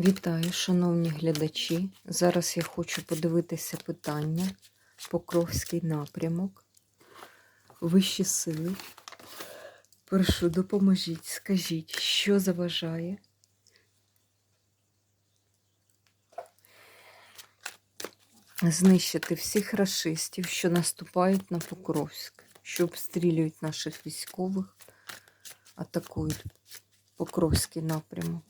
Вітаю, шановні глядачі. Зараз я хочу подивитися питання Покровський напрямок. Вищі сили. Прошу, допоможіть, скажіть, що заважає? Знищити всіх расистів, що наступають на Покровськ, що обстрілюють наших військових, атакують Покровський напрямок.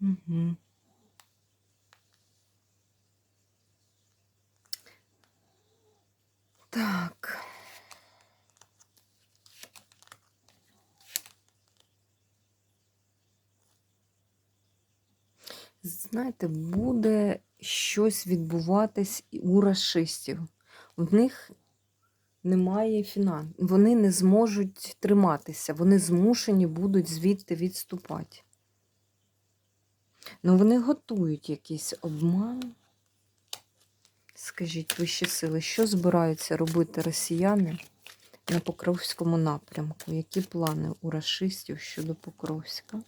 Угу. Так. Знаєте, буде щось відбуватись у расистів. В них немає фінансів. Вони не зможуть триматися, вони змушені будуть звідти відступати. Ну, вони готують якийсь обман. Скажіть, вищі сили, що збираються робити росіяни на Покровському напрямку? Які плани у расистів щодо Покровська?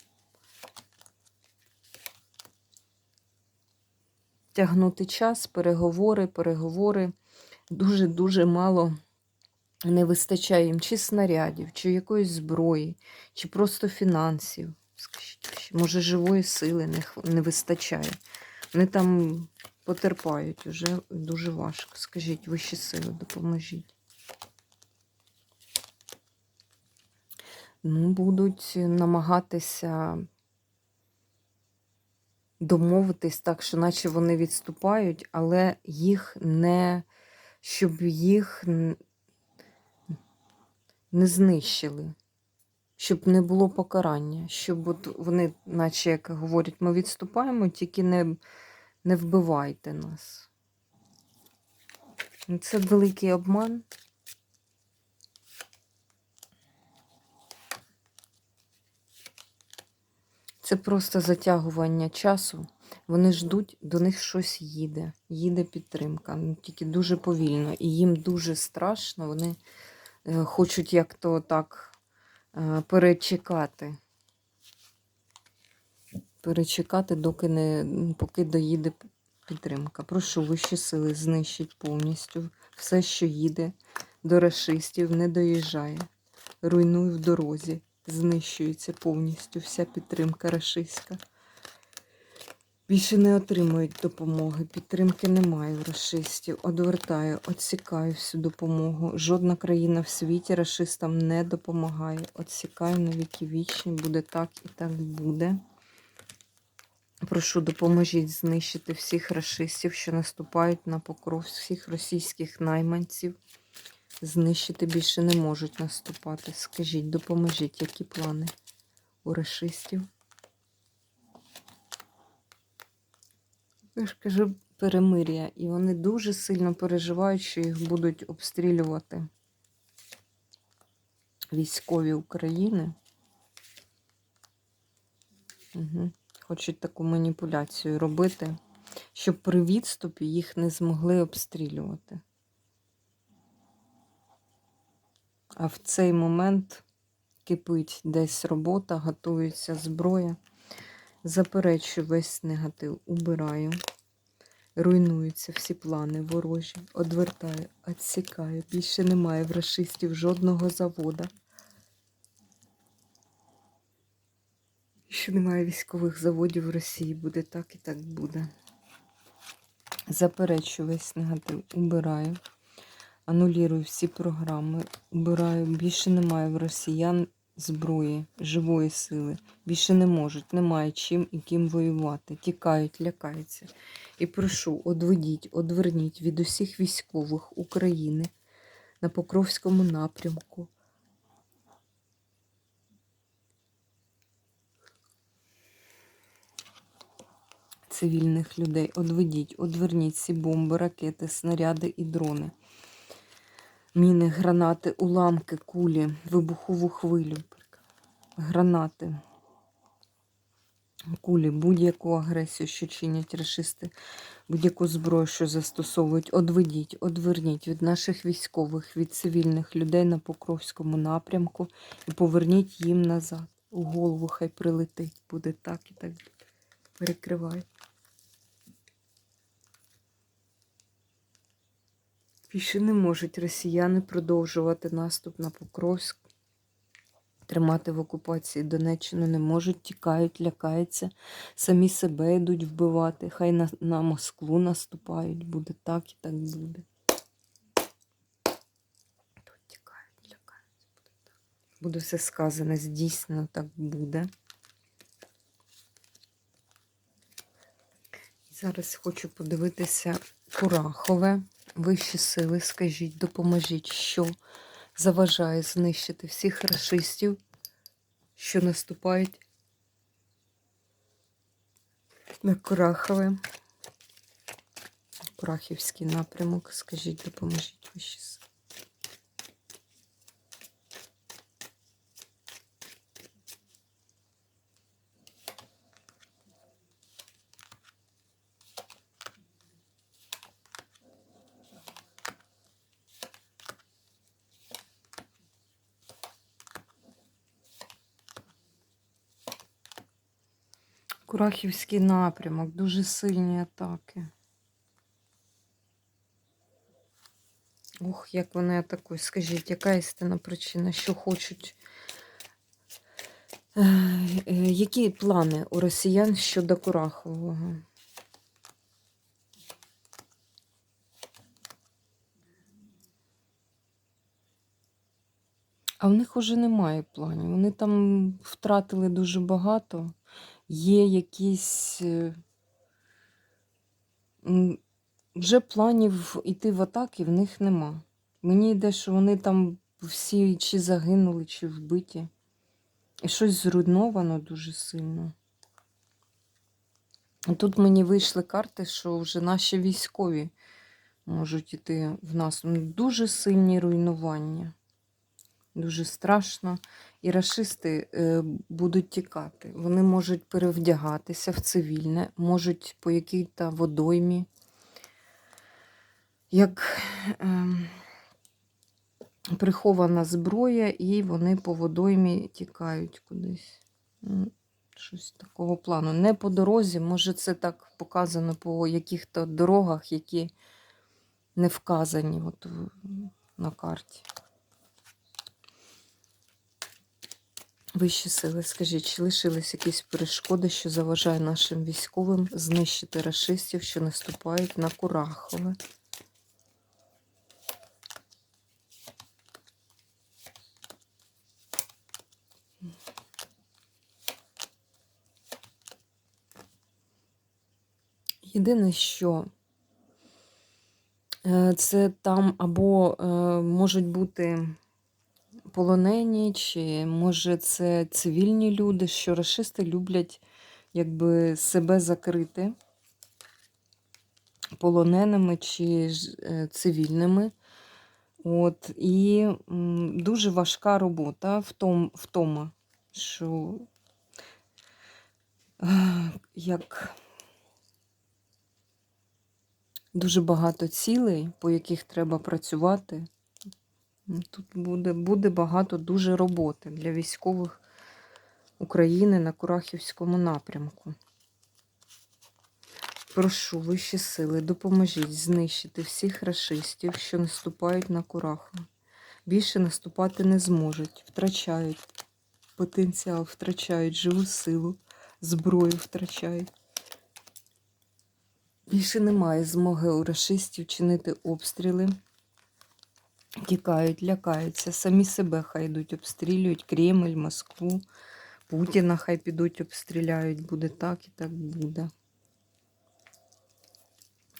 Тягнути час, переговори, переговори. Дуже-дуже мало не вистачає їм чи снарядів, чи якоїсь зброї, чи просто фінансів. Може, живої сили не, не вистачає. Вони там потерпають уже дуже важко. Скажіть, вищі сили, допоможіть. Ну, будуть намагатися домовитись так, що наче вони відступають, але їх не, щоб їх не знищили, щоб не було покарання, щоб от вони, наче як говорять, ми відступаємо, тільки не, не вбивайте нас. Це великий обман. Це просто затягування часу. Вони ждуть, до них щось їде. Їде підтримка. Ну, тільки дуже повільно. І їм дуже страшно. Вони е, хочуть як то так е, перечекати. Перечекати, доки не поки доїде підтримка. Прошу вищі сили знищить повністю все, що їде до расистів, не доїжджає. Руйнуй в дорозі. Знищується повністю вся підтримка рашистська. Більше не отримують допомоги. Підтримки немає у рашистів. Одвертаю, отсікаю всю допомогу. Жодна країна в світі рашистам не допомагає. Отсікаю на віки вічні. Буде так і так буде. Прошу, допоможіть знищити всіх рашистів, що наступають на покров, всіх російських найманців. Знищити більше не можуть наступати. Скажіть, допоможіть, які плани у рашистів? Я ж кажу, перемир'я. І вони дуже сильно переживають, що їх будуть обстрілювати військові України. Угу. Хочуть таку маніпуляцію робити, щоб при відступі їх не змогли обстрілювати. А в цей момент кипить десь робота, готується зброя. Заперечую весь негатив, убираю. Руйнуються всі плани ворожі, одвертаю, відсікаю. Більше немає в расистів жодного завода. Що немає військових заводів в Росії, буде так і так буде. Заперечую весь негатив, убираю. Анулірую всі програми, убираю. Більше немає в росіян зброї, живої сили. Більше не можуть, немає чим і ким воювати. Тікають, лякаються. І прошу, одведіть, одверніть від усіх військових України на Покровському напрямку. цивільних людей. Одведіть, одверніть ці бомби, ракети, снаряди і дрони. Міни, гранати, уламки, кулі, вибухову хвилю, гранати, кулі, будь-яку агресію, що чинять рашисти, будь-яку зброю, що застосовують, одведіть, одверніть від наших військових, від цивільних людей на Покровському напрямку і поверніть їм назад. У голову хай прилетить, буде так і так. Перекривай. Більше не можуть росіяни продовжувати наступ на Покровськ. Тримати в окупації Донеччину не можуть, тікають, лякаються, самі себе йдуть вбивати. Хай на, на Москву наступають. Буде так і так буде. Тут тікають, лякаються, буде так. Буде все сказане, здійснено так буде. Зараз хочу подивитися Курахове. Вищі сили, скажіть, допоможіть, що заважає знищити всіх расистів, що наступають на Курахове. Курахівський напрямок. Скажіть, допоможіть вищі сили. Курахівський напрямок, дуже сильні атаки. Ох, як вони атакують. Скажіть, яка істинна причина, що хочуть? Е, е, Які плани у росіян щодо Курахового? А в них уже немає планів. Вони там втратили дуже багато. Є якісь е, вже планів йти в атаки в них нема. Мені йде, що вони там всі чи загинули, чи вбиті. І щось зруйновано дуже сильно. Тут мені вийшли карти, що вже наші військові можуть іти в нас. Дуже сильні руйнування. Дуже страшно. І рашисти е, будуть тікати. Вони можуть перевдягатися в цивільне, можуть по якій-то водоймі, як е, прихована зброя, і вони по водоймі тікають кудись. Щось такого плану. Не по дорозі, може, це так показано по яких-то дорогах, які не вказані от на карті. Вищі сили, скажіть, чи лишились якісь перешкоди, що заважає нашим військовим знищити рашистів, що наступають на Курахове? Єдине, що е, це там або е, можуть бути полонені, чи може це цивільні люди, що расисти люблять якби себе закрити полоненими чи е, цивільними. От, і дуже важка робота в том, в тому, що як дуже багато цілей, по яких треба працювати. Тут буде, буде багато дуже роботи для військових України на Курахівському напрямку. Прошу вищі сили, допоможіть знищити всіх рашистів, що наступають на Кураху. Більше наступати не зможуть, втрачають потенціал, втрачають живу силу, зброю втрачають. Більше немає змоги у рашистів чинити обстріли. Тікають, лякаються, самі себе хай йдуть, обстрілюють Кремль, Москву, Путіна хай підуть, обстріляють. Буде так і так буде.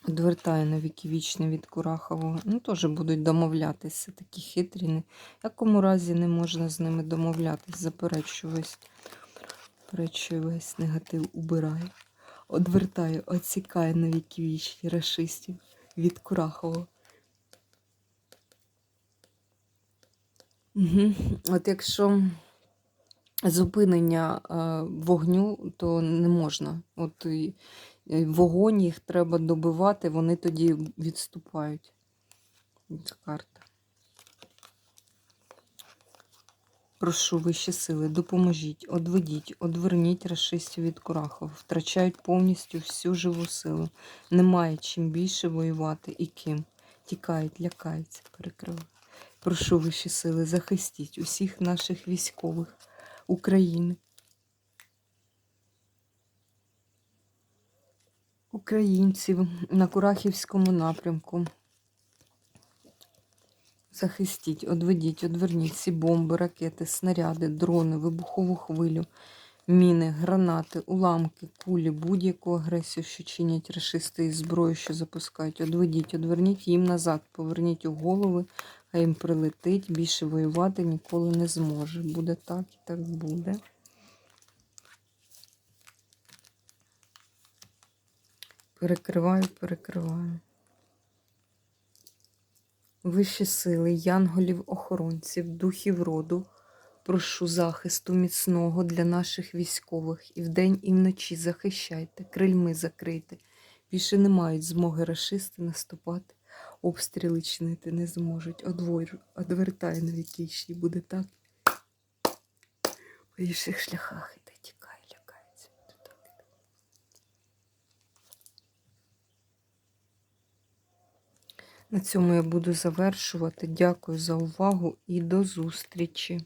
Одвертає на віки від Курахового. Ну, теж будуть домовлятися, такі хитрі. В якому разі не можна з ними домовлятись, заперечую весь, негатив убирає. одвертаю, оцікаю на віки вічні рашистів від Курахова. Угу. От якщо зупинення е, вогню, то не можна. От е, вогонь їх треба добивати, вони тоді відступають. Ця карта. Прошу вищі сили, допоможіть, одведіть, одверніть расистів від Курахова. Втрачають повністю всю живу силу. Немає чим більше воювати і ким. Тікають, лякаються, перекривають. Прошу вищі сили, захистіть усіх наших військових України. Українців на Курахівському напрямку. Захистіть, одведіть, одверніть всі бомби, ракети, снаряди, дрони, вибухову хвилю, міни, гранати, уламки, кулі, будь-яку агресію, що чинять рашисти із зброю, що запускають. Одведіть, одверніть їм назад, поверніть у голови, а їм прилетить, більше воювати ніколи не зможе. Буде так і так буде. Перекриваю, перекриваю. Вищі сили, янголів, охоронців, духів роду, прошу захисту міцного для наших військових і вдень, і вночі захищайте, крильми закрийте. Більше не мають змоги рашисти наступати, обстріли чинити не зможуть. Одвертай на вікічні, буде так. По інших шляхах іде, тікає, лякається. На цьому я буду завершувати. Дякую за увагу і до зустрічі!